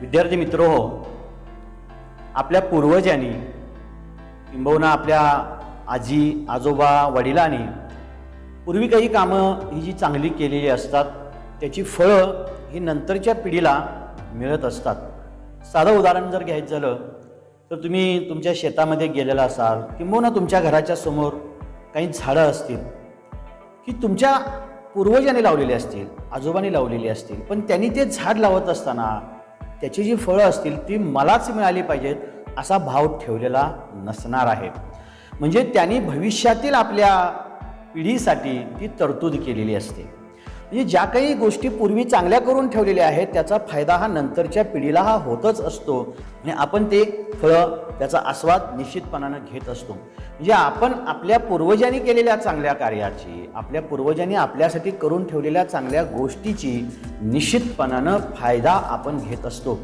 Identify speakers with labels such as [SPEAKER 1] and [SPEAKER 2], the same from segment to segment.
[SPEAKER 1] विद्यार्थी मित्र हो आपल्या पूर्वजांनी किंबहुना आपल्या आजी आजोबा वडिलांनी पूर्वी काही कामं ही जी चांगली केलेली असतात त्याची फळं ही नंतरच्या पिढीला मिळत असतात. साधं उदाहरण जर घ्यायचं झालं तर तुम्ही तुमच्या शेतामध्ये गेलेला असाल किंबहुना तुमच्या घराच्या समोर काही झाडं असतील की तुमच्या पूर्वजांनी लावलेली असतील आजोबांनी लावलेली असतील पण त्यांनी ते झाड लावत असताना त्याची जी फळं असतील ती मलाच मिळाली पाहिजेत असा भाव ठेवलेला नसणार आहे. म्हणजे त्यांनी भविष्यातील आपल्या पिढीसाठी ती तरतूद केलेली असते. म्हणजे ज्या काही गोष्टी पूर्वी चांगल्या करून ठेवलेल्या आहेत त्याचा फायदा हा नंतरच्या पिढीला हा होतच असतो. आणि आपण ते फळं त्याचा आस्वाद निश्चितपणानं घेत असतो. म्हणजे आपण आपल्या पूर्वजांनी केलेल्या चांगल्या कार्याची आपल्या पूर्वजांनी आपल्यासाठी करून ठेवलेल्या चांगल्या गोष्टीची निश्चितपणानं फायदा आपण घेत असतो.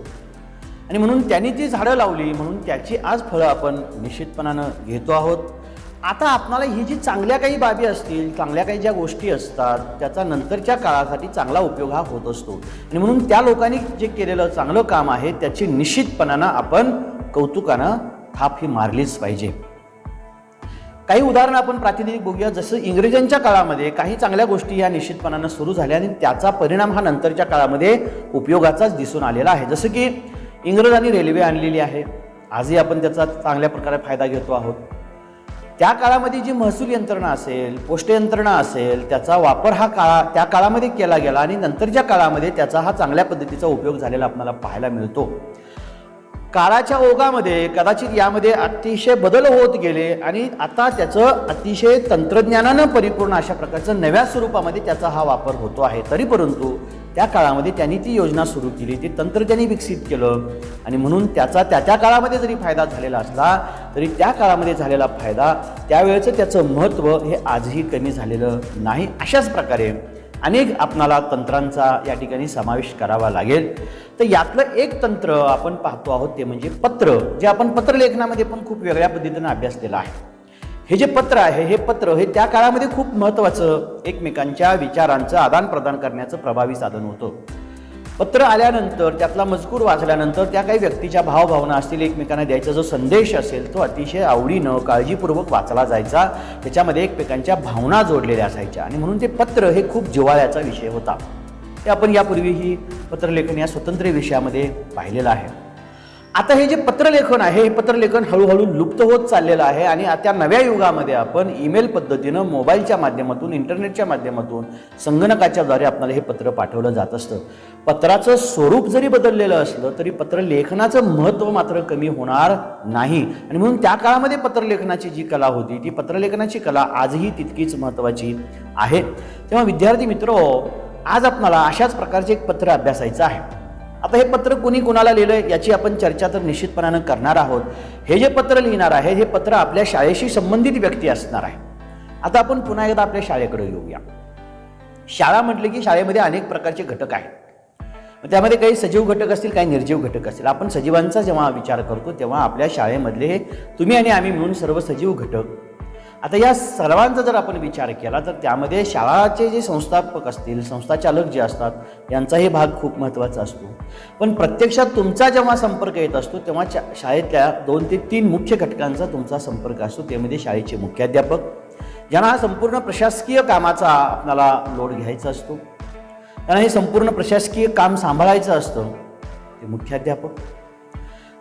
[SPEAKER 1] आणि म्हणून त्यांनी ती झाडं लावली म्हणून त्याची आज फळं आपण निश्चितपणानं घेतो आहोत. आता आपणाला ही जी चांगल्या काही बाबी असतील चांगल्या काही ज्या गोष्टी असतात त्याचा नंतरच्या काळासाठी चांगला उपयोग हा होत असतो. आणि म्हणून त्या लोकांनी जे केलेलं चांगलं काम आहे त्याची निश्चितपणानं आपण कौतुकानं थाप ही मारलीच पाहिजे. काही उदाहरणं आपण प्रातिनिधिक बघूया. जसं इंग्रजांच्या काळामध्ये काही चांगल्या गोष्टी या निश्चितपणानं सुरू झाल्या आणि त्याचा परिणाम हा नंतरच्या काळामध्ये उपयोगाचाच दिसून आलेला आहे. जसं की इंग्रजांनी रेल्वे आणलेली आहे. आजही आपण त्याचा चांगल्या प्रकारे फायदा घेतो आहोत. त्या काळामध्ये जी महसूल यंत्रणा असेल पोस्ट यंत्रणा असेल त्याचा वापर हा काळा त्या काळामध्ये केला गेला आणि नंतरच्या काळामध्ये त्याचा हा चांगल्या पद्धतीचा उपयोग झालेला आपल्याला पाहायला मिळतो. काळाच्या ओघामध्ये कदाचित यामध्ये अतिशय बदल होत गेले आणि आता त्याचं अतिशय तंत्रज्ञानानं परिपूर्ण अशा प्रकारचं नव्या स्वरूपामध्ये त्याचा हा वापर होतो आहे. तरी परंतु त्या काळामध्ये त्यांनी ती योजना सुरू केली ती तंत्र त्यांनी विकसित केलं. आणि म्हणून त्याचा त्या त्या काळामध्ये जरी फायदा झालेला असला तरी त्या काळामध्ये झालेला फायदा त्यावेळेचं त्याचं महत्त्व हे आजही कमी झालेलं नाही. अशाच प्रकारे अनेक आपणाला तंत्रांचा या ठिकाणी समावेश करावा लागेल. तर यातलं एक तंत्र आपण पाहतो आहोत ते म्हणजे पत्र जे आपण पत्रलेखनामध्ये पण खूप वेगळ्या पद्धतीनं अभ्यासलेलं आहे. हे जे पत्र आहे हे पत्र हे त्या काळामध्ये खूप महत्त्वाचं एकमेकांच्या विचारांचं आदान प्रदान करण्याचं प्रभावी साधन होतं. पत्र आल्यानंतर त्यातला मजकूर वाचल्यानंतर त्या काही व्यक्तीच्या भावभावना असतील एकमेकांना द्यायचा जो संदेश असेल तो अतिशय आवडीनं काळजीपूर्वक वाचला जायचा. त्याच्यामध्ये एकमेकांच्या भावना जोडलेल्या असायच्या. आणि म्हणून ते पत्र हे खूप जिव्हाळ्याचा विषय होता. ते आपण यापूर्वीही पत्रलेखन या स्वतंत्र विषयामध्ये पाहिलेलं आहे. आता हे जे पत्रलेखन आहे हे पत्रलेखन हळूहळू लुप्त होत चाललेलं आहे आणि त्या नव्या युगामध्ये आपण ईमेल पद्धतीनं मोबाईलच्या माध्यमातून इंटरनेटच्या माध्यमातून संगणकाच्या द्वारे आपल्याला हे पत्र पाठवलं जात असतं. पत्राचं स्वरूप जरी बदललेलं असलं तरी पत्रलेखनाचं महत्त्व मात्र कमी होणार नाही. आणि म्हणून त्या काळामध्ये पत्रलेखनाची जी कला होती ती पत्रलेखनाची कला आजही तितकीच महत्त्वाची आहे. तेव्हा विद्यार्थी मित्र आज आपणाला अशाच प्रकारचे एक पत्र अभ्यासायचं आहे. आता हे पत्र कुणी कुणाला लिहिलं याची आपण चर्चा तर निश्चितपणानं करणार आहोत. हे जे पत्र लिहिणार आहे हे पत्र आपल्या शाळेशी संबंधित व्यक्ती असणार आहे. आता आपण पुन्हा एकदा आपल्या शाळेकडे येऊया. शाळा म्हटलं की शाळेमध्ये अनेक प्रकारचे घटक आहेत. मग त्यामध्ये काही सजीव घटक असतील काही निर्जीव घटक असतील. आपण सजीवांचा जेव्हा विचार करतो तेव्हा आपल्या शाळेमधले हे तुम्ही आणि आम्ही मिळून सर्व सजीव घटक आता या सर्वांचा जर आपण विचार केला तर त्यामध्ये शाळाचे जे संस्थापक असतील संस्थाचालक जे असतात यांचाही भाग खूप महत्त्वाचा असतो. पण प्रत्यक्षात तुमचा जेव्हा संपर्क येत असतो तेव्हा शाळेतल्या दोन ते तीन मुख्य घटकांचा तुमचा संपर्क असतो. त्यामध्ये शाळेचे मुख्याध्यापक ज्यांना हा संपूर्ण प्रशासकीय कामाचा आपल्याला लोड घ्यायचा असतो. त्यांना हे संपूर्ण प्रशासकीय काम सांभाळायचं असतं ते मुख्याध्यापक.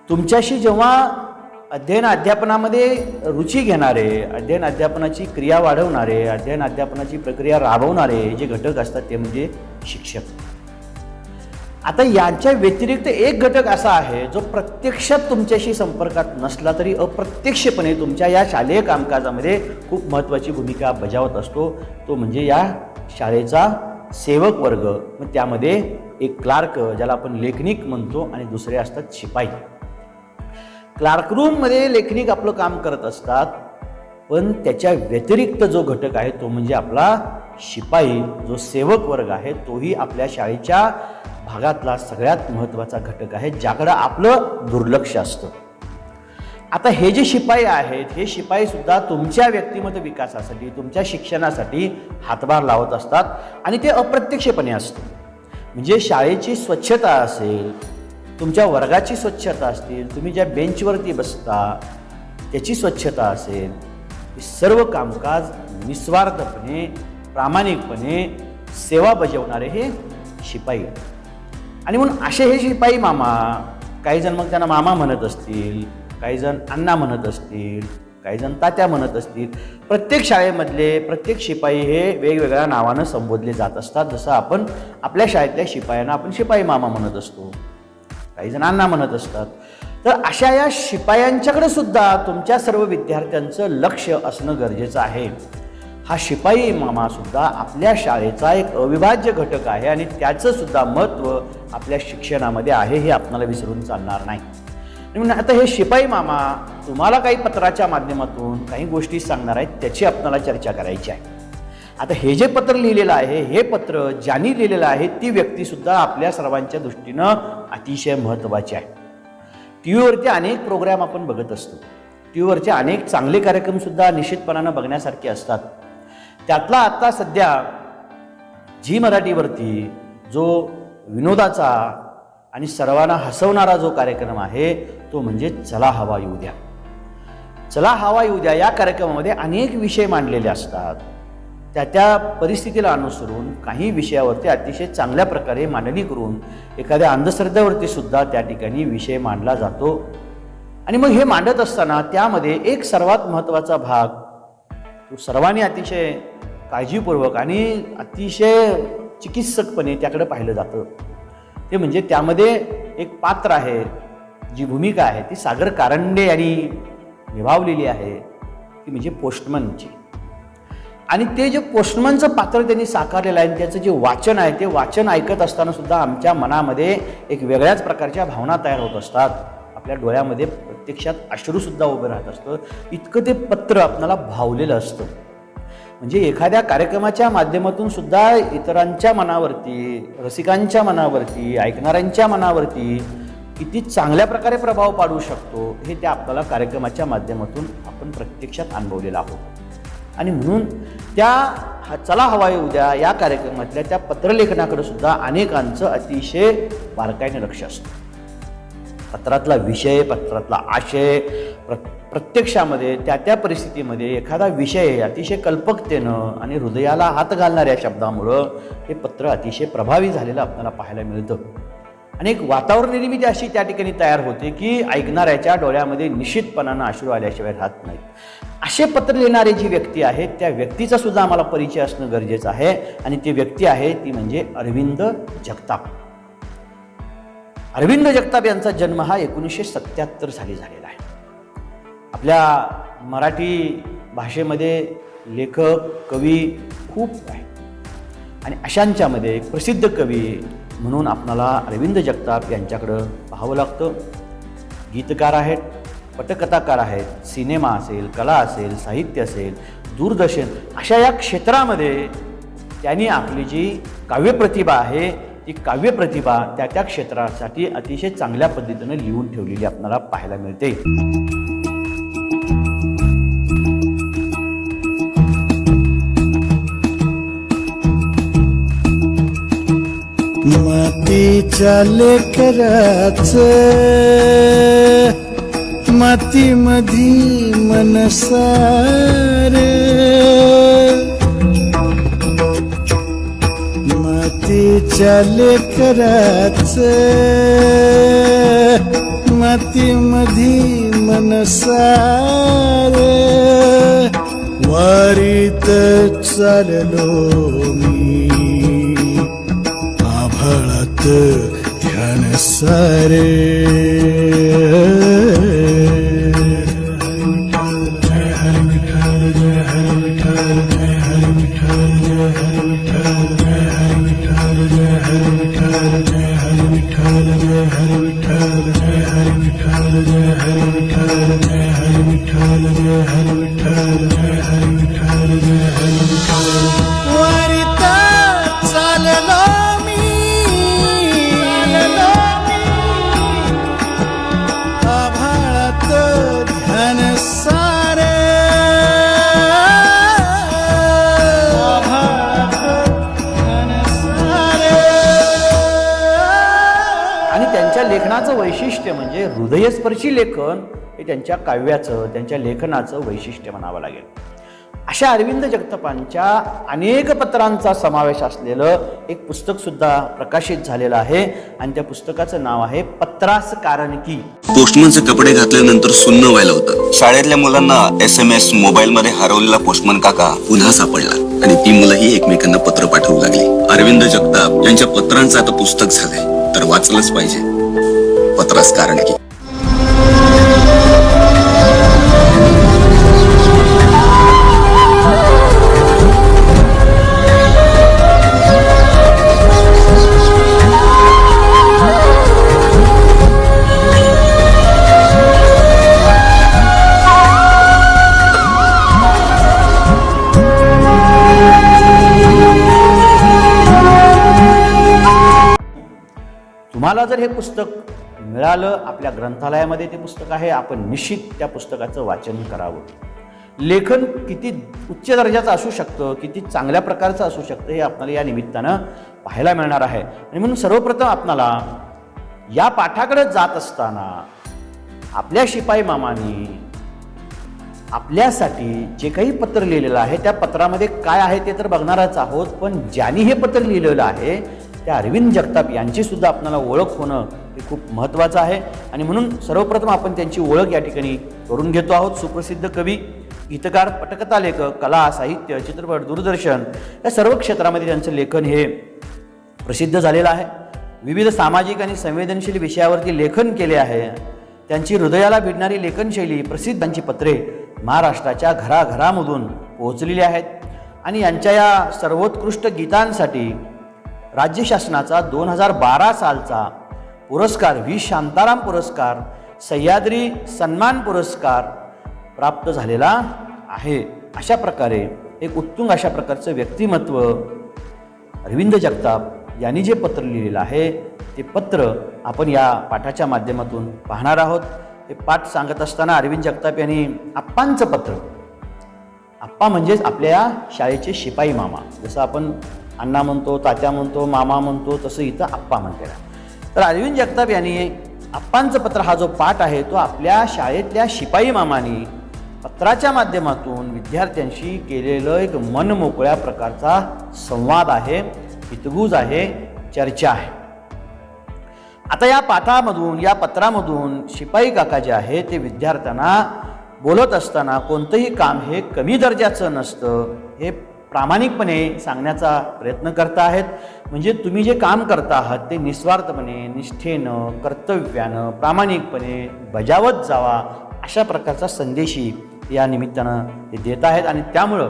[SPEAKER 1] तुमच्याशी जेव्हा अध्ययन अध्यापनामध्ये रुची घेणारे अध्ययन अध्यापनाची क्रिया वाढवणारे अध्ययन अध्यापनाची प्रक्रिया राबवणारे जे घटक असतात ते म्हणजे शिक्षक. आता यांच्या व्यतिरिक्त एक घटक असा आहे जो प्रत्यक्षात तुमच्याशी संपर्कात नसला तरी अप्रत्यक्षपणे तुमच्या या शालेय कामकाजामध्ये खूप महत्त्वाची भूमिका बजावत असतो. तो म्हणजे या शाळेचा सेवक वर्ग. मग त्यामध्ये एक क्लार्क ज्याला आपण लेखनिक म्हणतो आणि दुसरे असतात शिपाई. क्लार्करूममध्ये लेखनिक आपलं काम करत असतात पण त्याच्या व्यतिरिक्त जो घटक आहे तो म्हणजे आपला शिपाई जो सेवक वर्ग आहे तोही आपल्या शाळेच्या भागातला सगळ्यात महत्त्वाचा घटक आहे ज्याकडं आपलं दुर्लक्ष असतं. आता हे जे शिपाई आहेत हे शिपाईसुद्धा तुमच्या व्यक्तिमत्व विकासासाठी तुमच्या शिक्षणासाठी हातभार लावत असतात आणि ते अप्रत्यक्षपणे असतं. म्हणजे शाळेची स्वच्छता असेल तुमच्या वर्गाची स्वच्छता असतील तुम्ही ज्या बेंचवरती बसता त्याची स्वच्छता असेल हे सर्व कामकाज निस्वार्थपणे प्रामाणिकपणे सेवा बजावणारे हे शिपाई आणि म्हणून असे हे शिपाई मामा काही जण मग त्यांना मामा म्हणत असतील काही जण अण्णा म्हणत असतील काही जण तात्या म्हणत असतील प्रत्येक शाळेमधले प्रत्येक शिपाई हे वेगवेगळ्या नावानं संबोधले जात असतात. जसं आपण आपल्या शाळेतल्या शिपायांना आपण शिपाई मामा म्हणत असतो. काही जणांना म्हणत असतात. तर अशा या शिपायांच्याकडे सुद्धा तुमच्या सर्व विद्यार्थ्यांचं लक्ष असणं गरजेचं आहे. हा शिपाई मामा सुद्धा आपल्या शाळेचा एक अविभाज्य घटक आहे आणि त्याचं सुद्धा महत्त्व आपल्या शिक्षणामध्ये आहे हे आपल्याला विसरून चालणार नाही. म्हणून आता हे शिपाई मामा तुम्हाला काही पत्राच्या माध्यमातून काही गोष्टी सांगणार आहेत त्याची आपल्याला चर्चा करायची आहे. आता हे जे पत्र लिहिलेलं आहे हे पत्र ज्यांनी लिहिलेलं आहे ती व्यक्तीसुद्धा आपल्या सर्वांच्या दृष्टीनं अतिशय महत्त्वाची आहे. टी व्हीवरचे अनेक प्रोग्राम आपण बघत असतो. टी व्हीवरचे अनेक चांगले कार्यक्रमसुद्धा निश्चितपणानं बघण्यासारखे असतात. त्यातला आत्ता सध्या झी मराठीवरती जो विनोदाचा आणि सर्वांना हसवणारा जो कार्यक्रम आहे तो म्हणजे चला हवा येऊ द्या. चला हवा येऊ द्या या कार्यक्रमामध्ये अनेक विषय मांडलेले असतात. त्या त्या परिस्थितीला अनुसरून काही विषयावरती अतिशय चांगल्या प्रकारे मांडणी करून एखाद्या अंधश्रद्धेवरती सुद्धा त्या ठिकाणी विषय मांडला जातो. आणि मग हे मांडत असताना त्यामध्ये एक सर्वात महत्त्वाचा भाग तो सर्वांनी अतिशय काळजीपूर्वक आणि अतिशय चिकित्सकपणे त्याकडे पाहिलं जातं. ते म्हणजे त्यामध्ये एक पात्र आहे जी भूमिका आहे ती सागर कारंडे यांनी निभावलेली आहे ती म्हणजे पोस्टमनची. आणि ते जे पोस्टमनचं पात्र त्यांनी साकारलेलं आहे आणि त्याचं जे वाचन आहे ते वाचन ऐकत असताना सुद्धा आमच्या मनामध्ये एक वेगळ्याच प्रकारच्या भावना तयार होत असतात. आपल्या डोळ्यामध्ये प्रत्यक्षात अश्रूसुद्धा उभं राहत असतं. इतकं ते पत्र आपल्याला भावलेलं असतं. म्हणजे एखाद्या कार्यक्रमाच्या माध्यमातून सुद्धा इतरांच्या मनावरती रसिकांच्या मनावरती ऐकणाऱ्यांच्या मनावरती किती चांगल्या प्रकारे प्रभाव पाडू शकतो हे त्या आपल्याला कार्यक्रमाच्या माध्यमातून आपण प्रत्यक्षात अनुभवलेलं आहोत. आणि म्हणून त्या हा चला हवा येऊ द्या या कार्यक्रमातल्या त्या पत्रलेखनाकडे सुद्धा अनेकांचं अतिशय बारकाईने लक्ष असतं. पत्रातला विषय पत्रातला आशय प्र प्रत्यक्षामध्ये त्या त्या परिस्थितीमध्ये एखादा विषय अतिशय कल्पकतेनं आणि हृदयाला हात घालणाऱ्या शब्दामुळं हे पत्र अतिशय प्रभावी झालेलं आपल्याला पाहायला मिळतं. आणि एक वातावरण निर्मिती अशी त्या ठिकाणी तयार होते की ऐकणाऱ्याच्या डोळ्यामध्ये निश्चितपणानं अश्रू आल्याशिवाय राहत नाहीत. असे पत्र लिहिणारी जी व्यक्ती आहे त्या व्यक्तीचा सुद्धा आम्हाला परिचय असणं गरजेचं आहे आणि ती व्यक्ती आहे ती म्हणजे अरविंद जगताप. अरविंद जगताप यांचा जन्म हा एकोणीसशे सत्याहत्तर साली झालेला आहे. आपल्या मराठी भाषेमध्ये लेखक कवी खूप आहेत. आणि अशांच्यामध्ये प्रसिद्ध कवी म्हणून आपणाला अरविंद जगताप यांच्याकडं पाहावं लागतं. गीतकार आहेत पटकथाकार आहेत सिनेमा असेल कला असेल साहित्य असेल दूरदर्शन अशा या क्षेत्रामध्ये त्यांनी आपली जी काव्यप्रतिभा आहे ती काव्यप्रतिभा त्या त्या क्षेत्रासाठी अतिशय चांगल्या पद्धतीनं लिहून ठेवलेली आपल्याला पाहायला मिळते.
[SPEAKER 2] मातीच्या लेकराच माती मधी मनसार. मातीच्या लेकराच माती मधी मनसार. वारीत चाललो मी. ध्यान सारे।
[SPEAKER 1] हे त्यांच्या काव्याचं त्यांच्या लेखनाचं वैशिष्ट्य म्हणावं लागेल. अशा अरविंद जगतापांच्या अनेक पत्रांचा समावेश असलेलं एक पुस्तकसुद्धा प्रकाशित झालेलं आहे आणि त्या पुस्तकाचं नाव आहे पत्रास कारण की
[SPEAKER 3] पोस्टमनचे कपडे घातल्यानंतर सुन्न व्हायला होतं. शाळेतल्या मुलांना एस एम एस मोबाईल मध्ये हरवलेला पोस्टमन काका पुन्हा सापडला आणि ती मुलंही एकमेकांना पत्र पाठवू लागली. अरविंद जगताप यांच्या पत्रांचं आता पुस्तक झालंय तर वाचलंच पाहिजे. पत्रास कारण की
[SPEAKER 1] तुम्हाला जर हे पुस्तक मिळालं आपल्या ग्रंथालयामध्ये ते पुस्तक आहे आपण निश्चित त्या पुस्तकाचं वाचन करावं. लेखन किती उच्च दर्जाचं असू शकतं किती चांगल्या प्रकारचं असू शकतं हे आपल्याला या निमित्तानं पाहायला मिळणार आहे. आणि म्हणून सर्वप्रथम आपणाला या पाठाकडे जात असताना आपल्या शिपाई मामानी आपल्यासाठी जे काही पत्र लिहिलेलं आहे त्या पत्रामध्ये काय आहे ते तर बघणारच आहोत पण ज्यांनी हे पत्र लिहिलेलं आहे त्या अरविंद जगताप यांची सुद्धा आपल्याला ओळख होणं हे खूप महत्त्वाचं आहे. आणि म्हणून सर्वप्रथम आपण त्यांची ओळख या ठिकाणी करून घेतो आहोत. सुप्रसिद्ध कवी गीतकार पटकथा लेखक कला साहित्य चित्रपट दूरदर्शन या सर्व क्षेत्रामध्ये त्यांचं लेखन हे प्रसिद्ध झालेलं आहे. विविध सामाजिक आणि संवेदनशील विषयावरती लेखन केले आहे. त्यांची हृदयाला भिडणारी लेखनशैली प्रसिद्धांची पत्रे महाराष्ट्राच्या घराघरामधून पोहोचलेली आहेत. आणि यांच्या या सर्वोत्कृष्ट गीतांसाठी राज्य शासनाचा दोन हजार बारा सालचा पुरस्कार व्ही. शांताराम पुरस्कार सह्याद्री सन्मान पुरस्कार प्राप्त झालेला आहे. अशा प्रकारे एक उत्तुंग अशा प्रकारचं व्यक्तिमत्व अरविंद जगताप यांनी जे पत्र लिहिलेलं आहे ते पत्र आपण या पाठाच्या माध्यमातून पाहणार आहोत. हे पाठ सांगत असताना अरविंद जगताप यांनी आप्पांचं पत्र. आप्पा म्हणजेच आपल्या शाळेचे शिपाई मामा. जसं आपण अण्णा म्हणतो तात्या म्हणतो मामा म्हणतो तसं इथं आप्पा म्हणतेला तर अरविंद जगताप यांनी आप्पांचं पत्र हा जो पाठ आहे तो आपल्या शाळेतल्या शिपाई मामानी पत्राच्या माध्यमातून विद्यार्थ्यांशी केलेलं एक मनमोकळ्या प्रकारचा संवाद आहे हितगुज आहे चर्चा आहे. आता या पाठामधून या पत्रामधून शिपाई काका जे आहे ते विद्यार्थ्यांना बोलत असताना कोणतंही काम हे कमी दर्जाचं नसतं हे प्रामाणिकपणे सांगण्याचा प्रयत्न करत आहेत. म्हणजे तुम्ही जे काम करता आहात ते निस्वार्थपणे निष्ठेनं कर्तव्यानं प्रामाणिकपणे बजावत जावा अशा प्रकारचा संदेशही या निमित्तानं ते देत आहेत. आणि त्यामुळं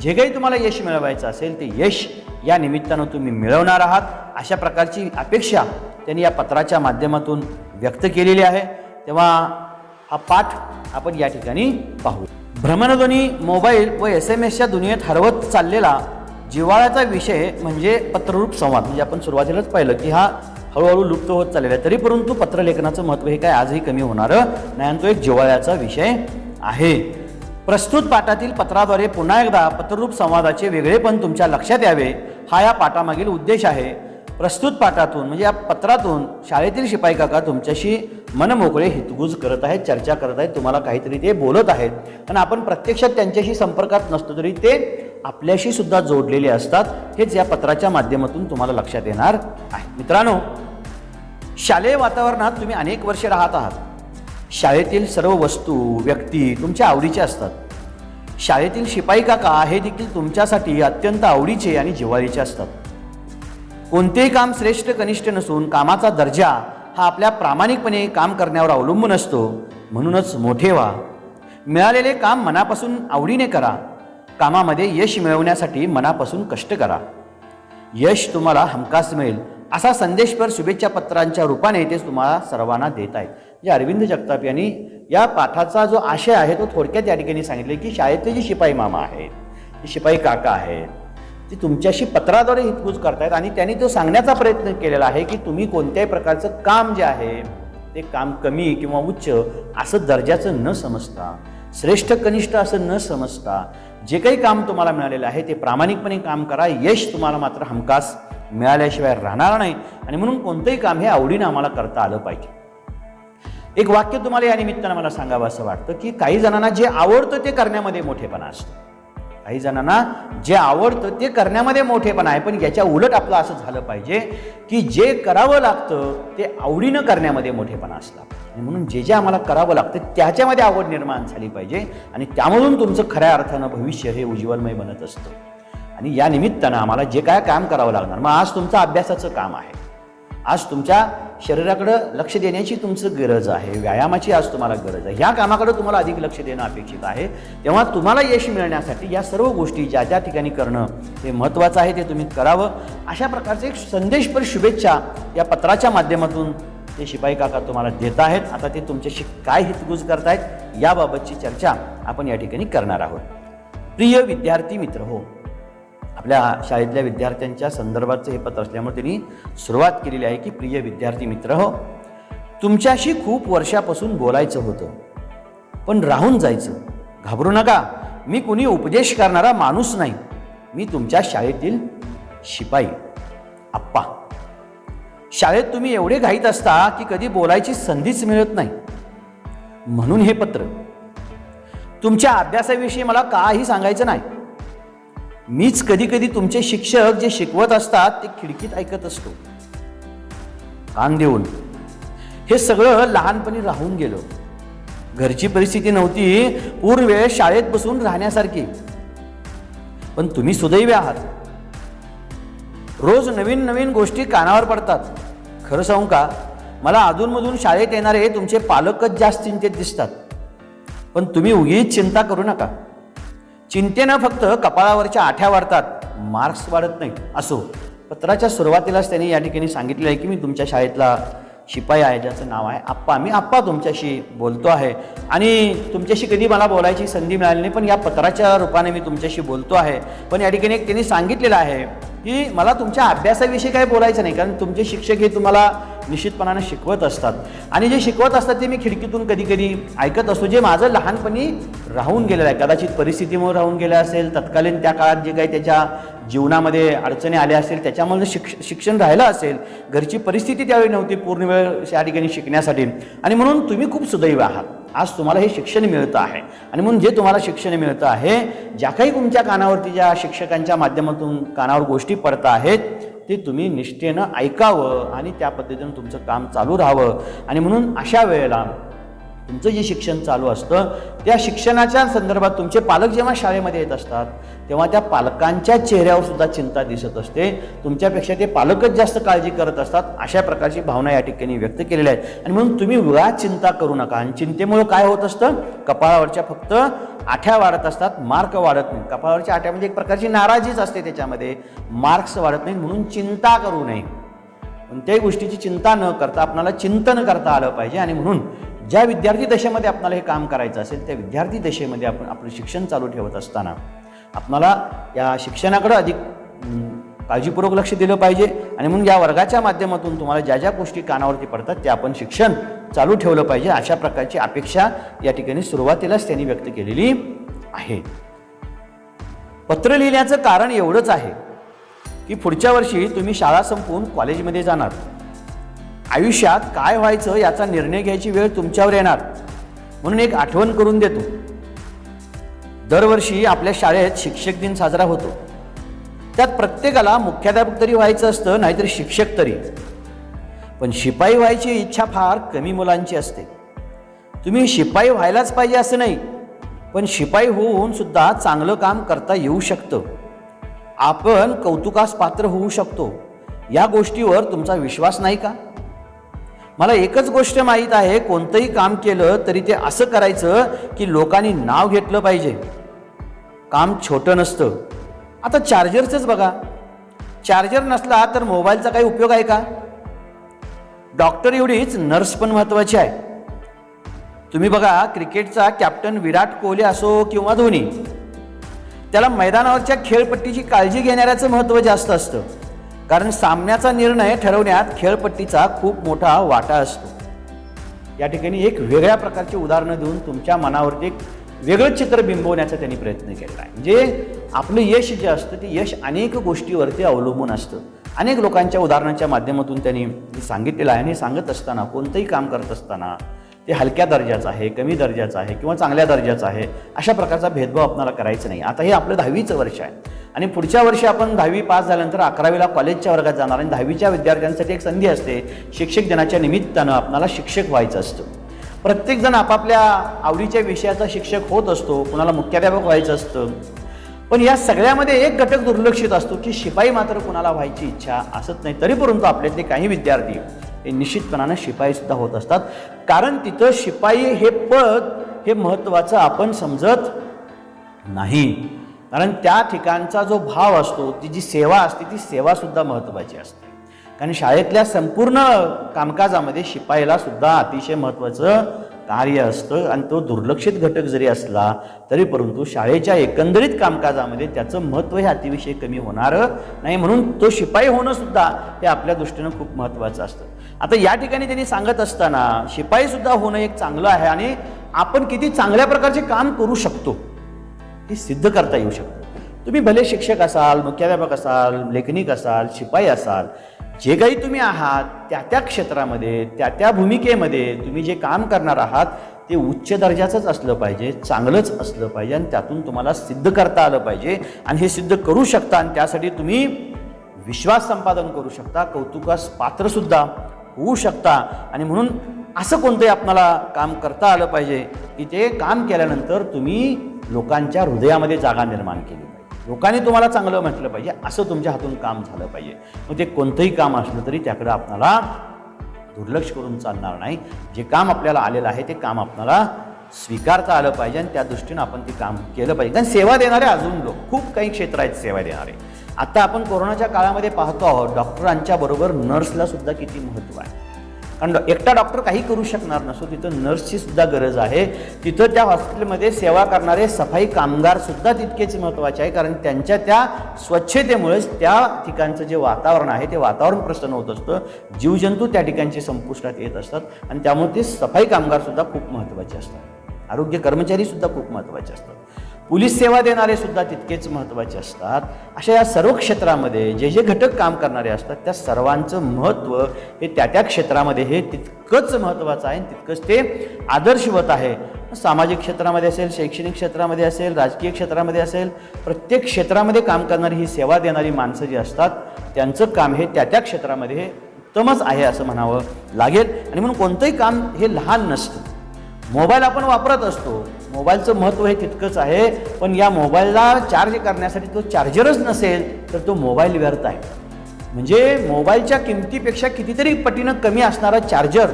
[SPEAKER 1] जे काही तुम्हाला यश मिळवायचं असेल ते यश या निमित्तानं तुम्ही मिळवणार आहात. अशा प्रकारची अपेक्षा त्यांनी या पत्राच्या माध्यमातून व्यक्त केलेली आहे. तेव्हा हा पाठ आपण या ठिकाणी पाहू. भ्रमणध्वनी मोबाईल व एस एम एसच्या दुनियेत हरवत चाललेला जिव्हाळ्याचा विषय म्हणजे पत्ररूप संवाद. म्हणजे आपण सुरुवातीलाच पाहिलं की हा हळूहळू लुप्त होत चाललेला आहे. तरी परंतु पत्रलेखनाचं महत्त्व हे काय? आजही कमी होणारं नाही आणि तो एक जिव्हाळ्याचा विषय आहे. प्रस्तुत पाठातील पत्राद्वारे पुन्हा एकदा पत्ररूप संवादाचे वेगळेपण तुमच्या लक्षात यावे. हा या पाठामागील उद्देश आहे. प्रस्तुत पाठातून म्हणजे या पत्रातून शाळेतील शिपाई काका तुमच्याशी मनमोकळे हितगुज करत आहेत चर्चा करत आहेत तुम्हाला काहीतरी ते बोलत आहेत. आणि आपण प्रत्यक्षात त्यांच्याशी संपर्कात नसतो तरी ते आपल्याशी सुद्धा जोडलेले असतात. हेच या पत्राच्या माध्यमातून तुम्हाला लक्षात येणार आहे. मित्रांनो शालेय वातावरणात तुम्ही अनेक वर्षे राहत आहात. शाळेतील सर्व वस्तू व्यक्ती तुमच्या आवडीचे असतात. शाळेतील शिपाई काका हे देखील तुमच्यासाठी अत्यंत आवडीचे आणि जिव्हाळीचे असतात. कोणतेही काम श्रेष्ठ कनिष्ठ नसून कामाचा दर्जा हा आपल्या प्रामाणिकपणे काम करण्यावर अवलंबून असतो. म्हणूनच मोठे व्हा. मिळालेले काम मनापासून आवडीने करा. कामामध्ये यश मिळवण्यासाठी मनापासून कष्ट करा. यश तुम्हाला हमखास मिळेल. असा संदेशपर शुभेच्छा पत्रांच्या रूपाने ते तुम्हाला सर्वांना देत आहेत. जे अरविंद जगताप यांनी या पाठाचा जो आशय आहे तो थोडक्यात या ठिकाणी सांगितले की शाळेतले जे शिपाई मामा आहेत शिपाई काका आहेत ते तुमच्याशी पत्राद्वारे हितगुज करतायत आणि त्यांनी तो सांगण्याचा प्रयत्न केलेला आहे की तुम्ही कोणत्याही प्रकारचं काम जे आहे ते काम कमी किंवा उच्च असं दर्जाचं न समजता श्रेष्ठ कनिष्ठ असं न समजता जे काही काम तुम्हाला मिळालेलं आहे ते प्रामाणिकपणे काम करा. यश तुम्हाला मात्र हमखास मिळाल्याशिवाय राहणार नाही. आणि म्हणून कोणतंही काम हे आवडीनं आम्हाला करता आलं पाहिजे. एक वाक्य तुम्हाला या निमित्तानं मला सांगावं असं वाटतं की काही जणांना जे आवडतं ते करण्यामध्ये मोठेपणा असतं. काही जणांना जे आवडतं ते करण्यामध्ये मोठेपणा आहे. पण याच्या उलट आपलं असं झालं पाहिजे की जे करावं लागतं ते आवडीनं करण्यामध्ये मोठेपणा असला आणि म्हणून जे जे आम्हाला करावं लागतं त्याच्यामध्ये आवड निर्माण झाली पाहिजे आणि त्यामधून तुमचं खऱ्या अर्थानं भविष्य हे उज्ज्वलमय बनत असतं. आणि या निमित्तानं आम्हाला जे काय काम करावं लागणार मग आज तुमचं अभ्यासाचं काम आहे. आज तुमच्या शरीराकडं लक्ष देण्याची तुमचं गरज आहे. व्यायामाची आज तुम्हाला गरज आहे. ह्या कामाकडे तुम्हाला अधिक लक्ष देणं अपेक्षित आहे. तेव्हा तुम्हाला यश मिळण्यासाठी या सर्व गोष्टी ज्या ज्या ठिकाणी करणं हे महत्त्वाचं आहे ते तुम्ही करावं. अशा प्रकारचे एक संदेशपर शुभेच्छा या पत्राच्या माध्यमातून ते शिपाई काका तुम्हाला देत आहेत. आता ते तुमच्याशी काय हितगुज करतायत याबाबतची चर्चा आपण या ठिकाणी करणार आहोत. प्रिय विद्यार्थी मित्र हो आपल्या शाळेतल्या विद्यार्थ्यांच्या संदर्भाचं हे पत्र असल्यामुळे त्यांनी सुरुवात केलेली आहे की प्रिय विद्यार्थी मित्र हो तुमच्याशी खूप वर्षापासून बोलायचं होतं पण राहून जायचं. घाबरू नका मी कुणी उपदेश करणारा माणूस नाही. मी तुमच्या शाळेतील शिपाई आप्पा. शाळेत तुम्ही एवढे घाईत असता की कधी बोलायची संधीच मिळत नाही. म्हणून हे पत्र. तुमच्या अभ्यासाविषयी मला काही सांगायचं नाही. मीच कधी कधी तुमचे शिक्षक जे शिकवत असतात ते खिडकीत ऐकत असतो. कान देऊन. हे सगळं लहानपणी राहून गेलं. घरची परिस्थिती नव्हती पूर्वे शाळेत बसून राहण्यासारखी. पण तुम्ही सुदैवी आहात. रोज नवीन नवीन गोष्टी कानावर पडतात. खरं सांगू का? मला अधूनमधून शाळेत येणारे तुमचे पालकच जास्त चिंतेत दिसतात. पण तुम्ही उगीच चिंता करू नका. चिंतेनं फक्त कपाळावरच्या आठ्या वाढतात. मार्क्स वाढत नाही असो. पत्राच्या सुरुवातीलाच त्यांनी या ठिकाणी सांगितलं आहे की मी तुमच्या शाळेतला शिपाई आहे ज्याचं नाव आहे आप्पा. मी आप्पा तुमच्याशी बोलतो आहे. आणि तुमच्याशी कधी मला बोलायची संधी मिळाली नाही पण या पत्राच्या रूपाने मी तुमच्याशी बोलतो आहे. पण या ठिकाणी एक त्यांनी सांगितलेलं आहे की मला तुमच्या अभ्यासाविषयी काय बोलायचं नाही कारण तुमचे शिक्षक हे तुम्हाला निश्चितपणानं शिकवत असतात. आणि जे शिकवत असतात ते मी खिडकीतून कधी कधी ऐकत असतो. जे माझं लहानपणी राहून गेलेलं आहे कदाचित परिस्थितीमुळे राहून गेलं असेल तत्कालीन त्या काळात जे काही त्याच्या जीवनामध्ये अडचणी आल्या असेल त्याच्यामुळे शिक्ष शिक्षण राहिलं असेल घरची परिस्थिती त्यावेळी नव्हती पूर्ण वेळ या ठिकाणी शिकण्यासाठी. आणि म्हणून तुम्ही खूप सुदैव आहात. आज तुम्हाला हे शिक्षण मिळतं आहे. आणि म्हणून जे तुम्हाला शिक्षण मिळतं आहे ज्या काही तुमच्या कानावरती ज्या शिक्षकांच्या माध्यमातून कानावर गोष्टी पडत आहेत ते तुम्ही निष्ठेनं ऐकावं आणि त्या पद्धतीनं तुमचं काम चालू राहावं. आणि म्हणून अशा वेळेला तुमचं जे शिक्षण चालू असतं त्या शिक्षणाच्या संदर्भात तुमचे पालक जेव्हा शाळेमध्ये येत असतात तेव्हा त्या पालकांच्या चेहऱ्यावर सुद्धा चिंता दिसत असते. तुमच्यापेक्षा ते पालकच जास्त काळजी करत असतात अशा प्रकारची भावना या ठिकाणी व्यक्त केलेल्या आहेत. आणि म्हणून तुम्ही वेळा चिंता करू नका. आणि चिंतेमुळं काय होत असतं? कपाळावरच्या फक्त आठ्या वाढत असतात मार्क वाढत नाही कपाळावरच्या आठ्या म्हणजे एक प्रकारची नाराजीच असते त्याच्यामध्ये. मार्क्स वाढत नाही म्हणून चिंता करू नये. कोणत्याही गोष्टीची चिंता न करता आपणाला चिंतन करता आलं पाहिजे. आणि म्हणून ज्या विद्यार्थी दशेमध्ये आपल्याला हे काम करायचं असेल त्या विद्यार्थी दशेमध्ये आपण आपलं शिक्षण चालू ठेवत असताना आपणाला या शिक्षणाकडं अधिक काळजीपूर्वक लक्ष दिलं पाहिजे आणि म्हणून या वर्गाच्या माध्यमातून तुम्हाला ज्या ज्या गोष्टी कानावरती पडतात ते आपण शिक्षण चालू ठेवलं पाहिजे. अशा प्रकारची अपेक्षा या ठिकाणी सुरुवातीलाच त्यांनी व्यक्त केलेली आहे. पत्र लिहिण्याचं कारण एवढंच आहे की पुढच्या वर्षी तुम्ही शाळा संपवून कॉलेजमध्ये जाणार. आयुष्यात काय व्हायचं याचा निर्णय घ्यायची वेळ तुमच्यावर येणार. म्हणून एक आठवण करून देतो. दरवर्षी आपल्या शाळेत शिक्षक दिन साजरा होतो. त्यात प्रत्येकाला मुख्याध्यापक तरी व्हायचं असतं नाहीतर शिक्षक तरी. पण शिपाई व्हायची इच्छा फार कमी मुलांची असते. तुम्ही शिपाई व्हायलाच पाहिजे असं नाही पण शिपाई होऊन सुद्धा चांगलं काम करता येऊ शकतं. आपण कौतुकास पात्र होऊ शकतो. या गोष्टीवर तुमचा विश्वास नाही का? मला एकच गोष्ट माहीत आहे कोणतंही काम केलं तरी ते असं करायचं की लोकांनी नाव घेतलं पाहिजे. काम छोटं नसतं. आता चार्जरचंच बघा. चार्जर नसला तर मोबाईलचा काही उपयोग आहे का? डॉक्टर एवढीच नर्स पण महत्त्वाची आहे. तुम्ही बघा क्रिकेटचा कॅप्टन विराट कोहली असो किंवा धोनी त्याला मैदानावरच्या खेळपट्टीची काळजी घेणाऱ्याचं महत्त्व जास्त असतं. कारण सामन्याचा निर्णय ठरवण्यात खेळपट्टीचा खूप मोठा वाटा असतो. या ठिकाणी एक वेगळ्या प्रकारची उदाहरणं देऊन तुमच्या मनावरती एक वेगळं चित्र बिंबवण्याचा त्यांनी प्रयत्न केलेला आहे. म्हणजे आपलं यश जे असतं ते यश अनेक गोष्टीवरती अवलंबून असतं. अनेक लोकांच्या उदाहरणाच्या माध्यमातून त्यांनी सांगितलेलं आहे आणि सांगत असताना कोणतंही काम करत असताना ते हलक्या दर्जाचं आहे कमी दर्जाचं आहे किंवा चांगल्या दर्जाचं आहे अशा प्रकारचा भेदभाव आपणाला करायचा नाही. आता हे आपलं दहावीचं वर्ष आहे. आणि पुढच्या वर्षी आपण दहावी पास झाल्यानंतर अकरावीला कॉलेजच्या वर्गात जाणार आणि दहावीच्या विद्यार्थ्यांसाठी एक संधी असते. शिक्षक दिनाच्या निमित्तानं आपणाला शिक्षक व्हायचं असतं. प्रत्येकजण आपापल्या आवडीच्या विषयाचा शिक्षक होत असतो कुणाला मुख्याध्यापक व्हायचं असतं. पण या सगळ्यामध्ये एक घटक दुर्लक्षित असतो की शिपाई मात्र कुणाला व्हायची इच्छा असत नाही. तरी परंतु आपल्यातले काही विद्यार्थी हे निश्चितपणानं शिपाईसुद्धा होत असतात. कारण तिथं शिपाई हे पद हे महत्त्वाचं आपण समजत नाही. कारण त्या ठिकाणचा जो भाव असतो ती जी सेवा असते ती सेवासुद्धा महत्त्वाची असते. कारण शाळेतल्या संपूर्ण कामकाजामध्ये शिपाईला सुद्धा अतिशय महत्त्वाचं कार्य असतं आणि तो दुर्लक्षित घटक जरी असला तरी परंतु शाळेच्या एकंदरीत कामकाजामध्ये त्याचं महत्त्व हे अतिविषय कमी होणार नाही. म्हणून तो शिपाई होणं सुद्धा हे आपल्या दृष्टीनं खूप महत्त्वाचं असतं. आता या ठिकाणी त्यांनी सांगत असताना शिपाई सुद्धा होणं एक चांगलं आहे आणि आपण किती चांगल्या प्रकारचे काम करू शकतो हे सिद्ध करता येऊ शकतं. तुम्ही भले शिक्षक असाल मुख्याध्यापक असाल लेखनिक असाल शिपाई असाल जे काही तुम्ही आहात त्या त्या क्षेत्रामध्ये त्या त्या भूमिकेमध्ये तुम्ही जे काम करणार आहात ते उच्च दर्जाचंच असलं पाहिजे चांगलंच असलं पाहिजे आणि त्यातून तुम्हाला सिद्ध करता आलं पाहिजे आणि हे सिद्ध करू शकता आणि त्यासाठी तुम्ही विश्वास संपादन करू शकता कौतुकास पात्रसुद्धा होऊ शकता. आणि म्हणून असं कोणतंही आपणाला काम करता आलं पाहिजे की ते काम केल्यानंतर तुम्ही लोकांच्या हृदयामध्ये जागा निर्माण केली पाहिजे. लोकांनी तुम्हाला चांगलं म्हटलं पाहिजे असं तुमच्या हातून काम झालं पाहिजे. मग ते कोणतंही काम असलं तरी त्याकडं आपणाला दुर्लक्ष करून चालणार नाही. जे काम आपल्याला आलेलं आहे ते काम आपणाला स्वीकारता आलं पाहिजे आणि त्या दृष्टीनं आपण ते काम केलं पाहिजे. कारण सेवा देणारे अजून लोक खूप काही क्षेत्र आहेत सेवा देणारे. आता आपण कोरोनाच्या काळामध्ये पाहतो आहोत डॉक्टरांच्या बरोबर नर्सला सुद्धा किती महत्त्व आहे. कारण डॉ- एकटा डॉक्टर काही करू शकणार नसतो तिथं नर्सची सुद्धा गरज आहे. तिथं त्या हॉस्पिटलमध्ये सेवा करणारे सफाई कामगार सुद्धा तितकेच महत्त्वाचे आहे कारण त्यांच्या त्या स्वच्छतेमुळेच त्या ठिकाणचं जे वातावरण आहे ते वातावरण प्रसन्न होत असतं. जीवजंतू त्या ठिकाणचे संपुष्टात येत असतात आणि त्यामुळे ते सफाई कामगार सुद्धा खूप महत्त्वाचे असतात. आरोग्य कर्मचारी सुद्धा खूप महत्त्वाचे असतात. पोलीस सेवा देणारे सुद्धा तितकेच महत्त्वाचे असतात. अशा या सर्व क्षेत्रामध्ये जे जे घटक काम करणारे असतात त्या सर्वांचं महत्त्व हे त्या त्या क्षेत्रामध्ये हे तितकंच महत्त्वाचं आहे आणि तितकंच ते आदर्शवत आहे. सामाजिक क्षेत्रामध्ये असेल शैक्षणिक क्षेत्रामध्ये असेल राजकीय क्षेत्रामध्ये असेल प्रत्येक क्षेत्रामध्ये काम करणारी ही सेवा देणारी माणसं जी असतात त्यांचं काम हे त्या त्या क्षेत्रामध्ये हे उत्तमच आहे असं म्हणावं लागेल. आणि म्हणून कोणतंही काम हे लहान नसतं. मोबाईल आपण वापरत असतो मोबाईलचं महत्त्व हे तितकंच आहे पण या मोबाईलला चार्ज करण्यासाठी तो चार्जरच नसेल तर तो मोबाईल व्यर्थ आहे. म्हणजे मोबाईलच्या किमतीपेक्षा कितीतरी पटीनं कमी असणारा चार्जर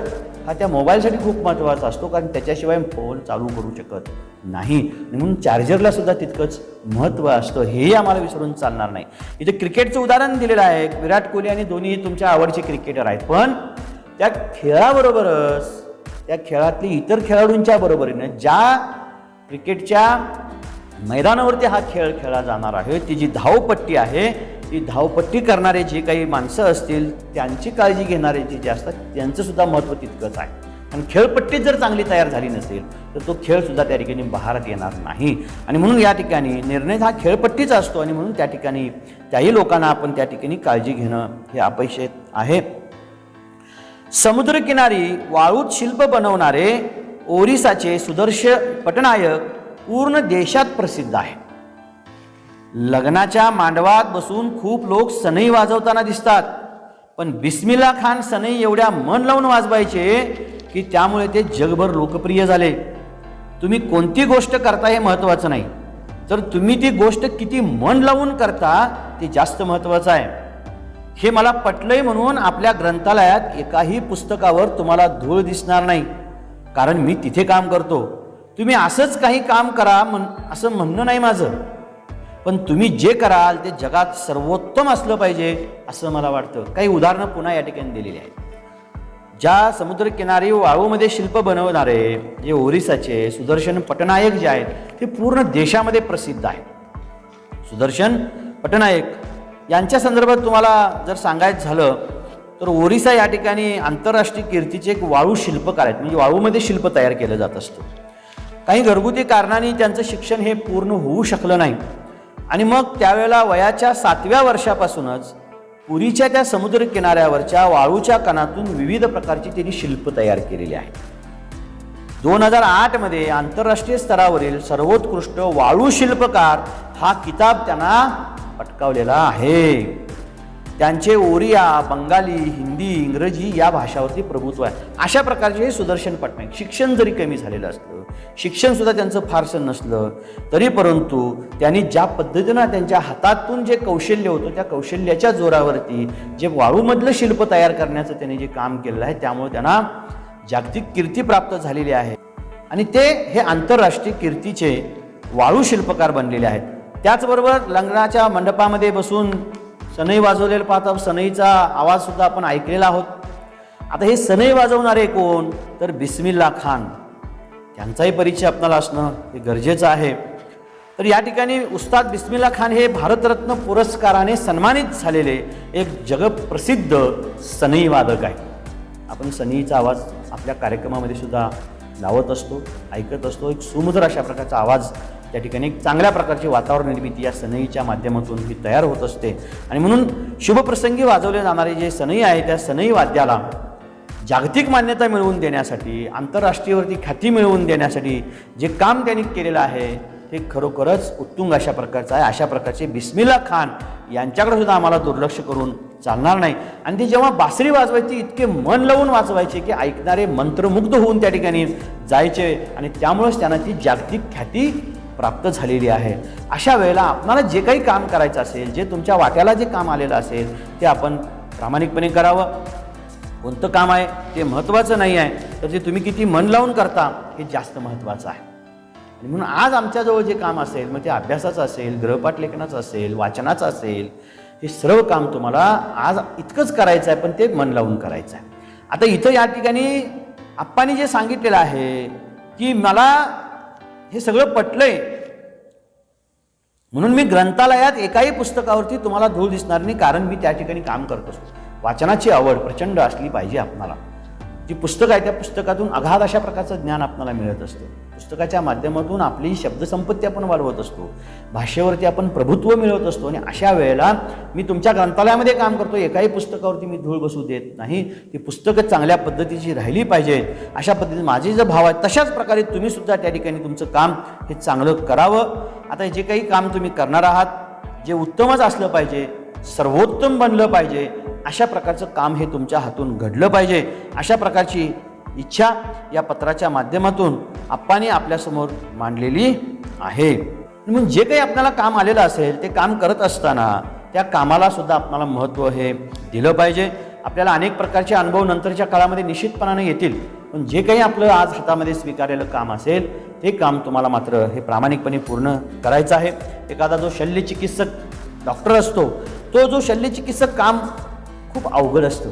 [SPEAKER 1] हा त्या मोबाईलसाठी खूप महत्त्वाचा असतो कारण त्याच्याशिवाय फोन चालू करू शकत नाही. म्हणून चार्जरला सुद्धा तितकंच महत्त्व असतं हेही आम्हाला विसरून चालणार नाही. इथे क्रिकेटचं उदाहरण दिलेलं आहे विराट कोहली आणि धोनी हे तुमच्या आवडचे क्रिकेटर आहेत. पण त्या खेळाबरोबरच त्या खेळातली इतर खेळाडूंच्या बरोबरीनं ज्या क्रिकेटच्या मैदानावरती हा खेळ खेळला जाणार आहे. ती जी धावपट्टी आहे ती धावपट्टी करणारे जे काही माणसं असतील त्यांची काळजी घेणारे जे जे असतात त्यांचंसुद्धा महत्त्व तितकंच आहे. आणि खेळपट्टी जर चांगली तयार झाली नसेल तर तो खेळसुद्धा त्या ठिकाणी बहारात येणार नाही. आणि म्हणून या ठिकाणी निर्णय हा खेळपट्टीचा असतो आणि म्हणून त्या ठिकाणी त्याही लोकांना आपण त्या ठिकाणी काळजी घेणं हे अपेक्षित आहे. समुद्रकिनारी वाळूत शिल्प बनवणारे ओरिसाचे सुदर्श पटनायक पूर्ण देशात प्रसिद्ध आहे. लग्नाच्या मांडवात बसून खूप लोक सनई वाजवताना दिसतात. पण बिस्मिल्ला खान सनई एवढ्या मन लावून वाजवायचे की त्यामुळे ते जगभर लोकप्रिय झाले. तुम्ही कोणती गोष्ट करता हे महत्त्वाचं नाही. तर तुम्ही ती गोष्ट किती मन लावून करता ते जास्त महत्त्वाचं आहे. हे मला पटलंय म्हणून आपल्या ग्रंथालयात एकाही पुस्तकावर तुम्हाला धूळ दिसणार नाही. कारण मी तिथे काम करतो. तुम्ही असंच काही काम करा म्हण असं म्हणणं नाही माझं. पण तुम्ही जे कराल ते जगात सर्वोत्तम असलं पाहिजे असं मला वाटतं. काही उदाहरणं पुन्हा या ठिकाणी दिलेली आहेत. ज्या समुद्रकिनारी वाळूमध्ये शिल्प बनवणारे जे ओरिसाचे सुदर्शन पटनायक जे आहेत ते पूर्ण देशामध्ये प्रसिद्ध आहेत. सुदर्शन पटनायक यांच्या संदर्भात तुम्हाला जर सांगायचं झालं तर ओरिसा या ठिकाणी आंतरराष्ट्रीय कीर्तीचे एक वाळू शिल्पकार आहेत. म्हणजे वाळूमध्ये शिल्प तयार केलं जात असतं. काही घरगुती कारणाने त्यांचं शिक्षण हे पूर्ण होऊ शकलं नाही. आणि मग त्यावेळेला वयाच्या सातव्या वर्षापासूनच पुरीच्या त्या समुद्र किनाऱ्यावरच्या वाळूच्या कणातून विविध प्रकारची त्यांनी शिल्प तयार केलेली आहेत. दोन हजार आठमध्ये आंतरराष्ट्रीय स्तरावरील सर्वोत्कृष्ट वाळू शिल्पकार हा किताब त्यांना पटकावलेला आहे. त्यांचे ओरिया बंगाली हिंदी इंग्रजी या भाषावरती प्रभुत्व आहे. अशा प्रकारचे हे सुदर्शन पटनाईक शिक्षण जरी कमी झालेलं असलं शिक्षणसुद्धा त्यांचं फारसं नसलं तरी परंतु त्यांनी ज्या पद्धतीनं त्यांच्या हातातून जे कौशल्य होतं त्या कौशल्याच्या जोरावरती जे वाळूमधलं शिल्प तयार करण्याचं त्यांनी जे काम केलेलं आहे त्यामुळे त्यांना जागतिक कीर्ती प्राप्त झालेली आहे. आणि ते हे आंतरराष्ट्रीय कीर्तीचे वाळू शिल्पकार बनलेले आहेत. त्याचबरोबर लग्नाच्या मंडपामध्ये बसून सनई वाजवलेलं पाहता सनईचा आवाजसुद्धा आपण ऐकलेला आहोत. आता हे सनई वाजवणारे कोण? तर बिस्मिल्ला खान. त्यांचाही परिचय आपणाला असणं हे गरजेचं आहे. तर या ठिकाणी उस्ताद बिस्मिल्ला खान हे भारतरत्न पुरस्काराने सन्मानित झालेले एक जगप्रसिद्ध सनई वादक आहे आपण सनईचा आवाज आपल्या कार्यक्रमामध्ये सुद्धा लावत असतो ऐकत असतो. एक सुमधुर अशा प्रकारचा आवाज त्या ठिकाणी एक चांगल्या प्रकारची वातावरण निर्मिती या सनईच्या माध्यमातून ही तयार होत असते. आणि म्हणून शुभप्रसंगी वाजवले जाणारे जे सनई आहे त्या सनई वाद्याला जागतिक मान्यता मिळवून देण्यासाठी आंतरराष्ट्रीयवरती ख्याती मिळवून देण्यासाठी जे काम त्यांनी केलेलं आहे ते खरोखरच उत्तुंग अशा प्रकारचं आहे. अशा प्रकारचे बिस्मिल्ला खान यांच्याकडे सुद्धा आम्हाला दुर्लक्ष करून चालणार नाही. आणि ती जेव्हा बासरी वाजवायची इतके मन लावून वाजवायचे की ऐकणारे मंत्रमुग्ध होऊन त्या ठिकाणी जायचे. आणि त्यामुळेच त्यांना ती जागतिक ख्याती प्राप्त झालेली आहे. अशा वेळेला आपणाला जे काही काम करायचं असेल जे तुमच्या वाट्याला जे काम आलेलं असेल ते आपण प्रामाणिकपणे करावं. कोणतं काम आहे ते महत्त्वाचं नाही आहे तर ते तुम्ही किती मन लावून करता हे जास्त महत्त्वाचं आहे. आणि म्हणून आज आमच्याजवळ जे काम असेल मग ते अभ्यासाचं असेल ग्रहपाठ लेखनाचं असेल वाचनाचं असेल हे सर्व काम तुम्हाला आज इतकंच करायचं आहे पण ते मन लावून करायचं आहे. आता इथं या ठिकाणी आप्पानी जे सांगितलेलं आहे की मला हे सगळं पटलंय. म्हणून मी ग्रंथालयात एकाही पुस्तकावरती तुम्हाला धूळ दिसणार नाही कारण मी त्या ठिकाणी काम करत असतो. वाचनाची आवड प्रचंड असली पाहिजे आपणाला. जी पुस्तक आहे त्या पुस्तकातून अगाध अशा प्रकारचं ज्ञान आपल्याला मिळत असतं. पुस्तकाच्या माध्यमातून आपली शब्दसंपत्ती आपण वाढवत असतो. भाषेवरती आपण प्रभुत्व मिळवत असतो आणि अशा वेळेला मी तुमच्या ग्रंथालयामध्ये काम करतो एकाही पुस्तकावरती मी धूळ बसू देत नाही. ती पुस्तकं चांगल्या पद्धतीची राहिली पाहिजेत अशा पद्धतीने माझे जे भाव आहेत तशाच प्रकारे तुम्हीसुद्धा त्या ठिकाणी तुमचं काम हे चांगलं करावं. आता जे काही काम तुम्ही करणार आहात जे उत्तमच असलं पाहिजे सर्वोत्तम बनलं पाहिजे अशा प्रकारचं काम हे तुमच्या हातून घडलं पाहिजे. अशा प्रकारची इच्छा या पत्राच्या माध्यमातून आप्पाने आपल्यासमोर मांडलेली आहे. म्हणून जे काही आपल्याला काम आलेलं असेल ते काम करत असताना त्या कामाला सुद्धा आपल्याला महत्त्व हे दिलं पाहिजे. आपल्याला अनेक प्रकारचे अनुभव नंतरच्या काळामध्ये निश्चितपणाने येतील. पण जे काही आपलं आज हातामध्ये स्वीकारलेलं काम असेल ते काम तुम्हाला मात्र हे प्रामाणिकपणे पूर्ण करायचं आहे. एखादा जो शल्यचिकित्सक डॉक्टर असतो तो जो शल्यचिकित्सक काम खूप अवघड असतं.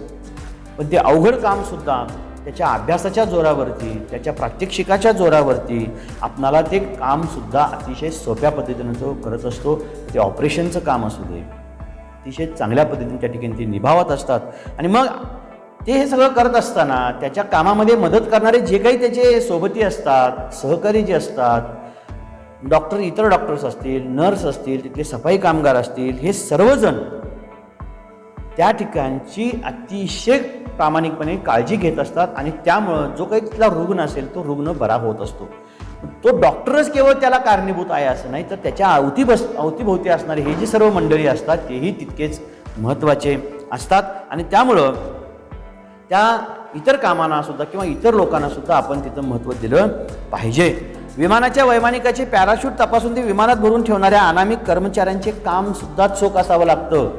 [SPEAKER 1] पण ते अवघड कामसुद्धा त्याच्या अभ्यासाच्या जोरावरती त्याच्या प्रात्यक्षिकाच्या जोरावरती आपणाला ते कामसुद्धा अतिशय सोप्या पद्धतीनं जो करत असतो ते ऑपरेशनचं काम असू दे. अतिशय चांगल्या पद्धतीने त्या ठिकाणी ते निभावत असतात. आणि मग ते हे सगळं करत असताना त्याच्या कामामध्ये मदत करणारे जे काही त्याचे सोबती असतात सहकारी जे असतात डॉक्टर इतर डॉक्टर्स असतील नर्स असतील तिथले सफाई कामगार असतील हे सर्वजण त्या ठिकाणची अतिशय प्रामाणिकपणे काळजी घेत असतात आणि त्यामुळं जो काही तिथला रुग्ण असेल तो रुग्ण बरा होत असतो. तो डॉक्टरच केवळ त्याला कारणीभूत आहे असं नाही तर त्याच्या अवती बस अवतीभोवती असणारे हे जे सर्व मंडळी असतात तेही तितकेच महत्त्वाचे असतात. आणि त्यामुळं त्या इतर कामांना सुद्धा किंवा इतर लोकांना सुद्धा आपण तिथं महत्त्व दिलं पाहिजे. विमानाच्या वैमानिकाचे पॅराशूट तपासून ते विमानात भरून ठेवणाऱ्या अनामिक कर्मचाऱ्यांचे कामसुद्धा चोख असावं लागतं.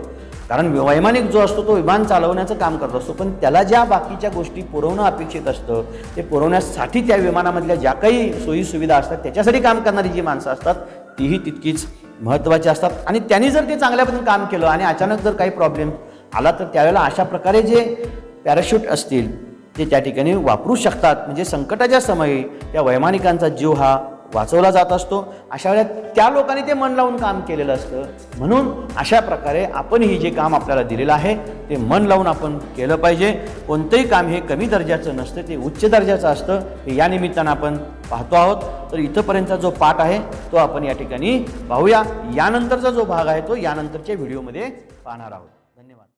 [SPEAKER 1] कारण वैमानिक जो असतो तो विमान चालवण्याचं काम करत असतो पण त्याला ज्या बाकीच्या गोष्टी पुरवणं अपेक्षित असतं ते पुरवण्यासाठी त्या विमानामधल्या ज्या काही सोयीसुविधा असतात त्याच्यासाठी काम करणारी जी माणसं असतात तीही तितकीच महत्त्वाची असतात. आणि त्यांनी जर ते चांगल्या पद्धतीने काम केलं आणि अचानक जर काही प्रॉब्लेम आला तर त्यावेळेला अशा प्रकारे जे पॅराशूट असतील ते त्या ठिकाणी वापरू शकतात. म्हणजे संकटाच्या समयी त्या वैमानिकांचा जीव हा वाचवला जात असतो. अशा वेळेला त्या लोकांनी ते मन लावून काम केलेलं असतं. म्हणून अशा प्रकारे आपण ही जे काम आपल्याला दिलेलं आहे ते मन लावून आपण केलं पाहिजे. कोणतंही काम हे कमी दर्जाचं नसतं ते उच्च दर्जाचं असतं. हे या निमित्तानं आपण पाहतो आहोत. तर इथंपर्यंतचा जो पाठ आहे तो आपण या ठिकाणी पाहूया. यानंतरचा जो भाग आहे तो यानंतरच्या व्हिडिओमध्ये पाहणार आहोत.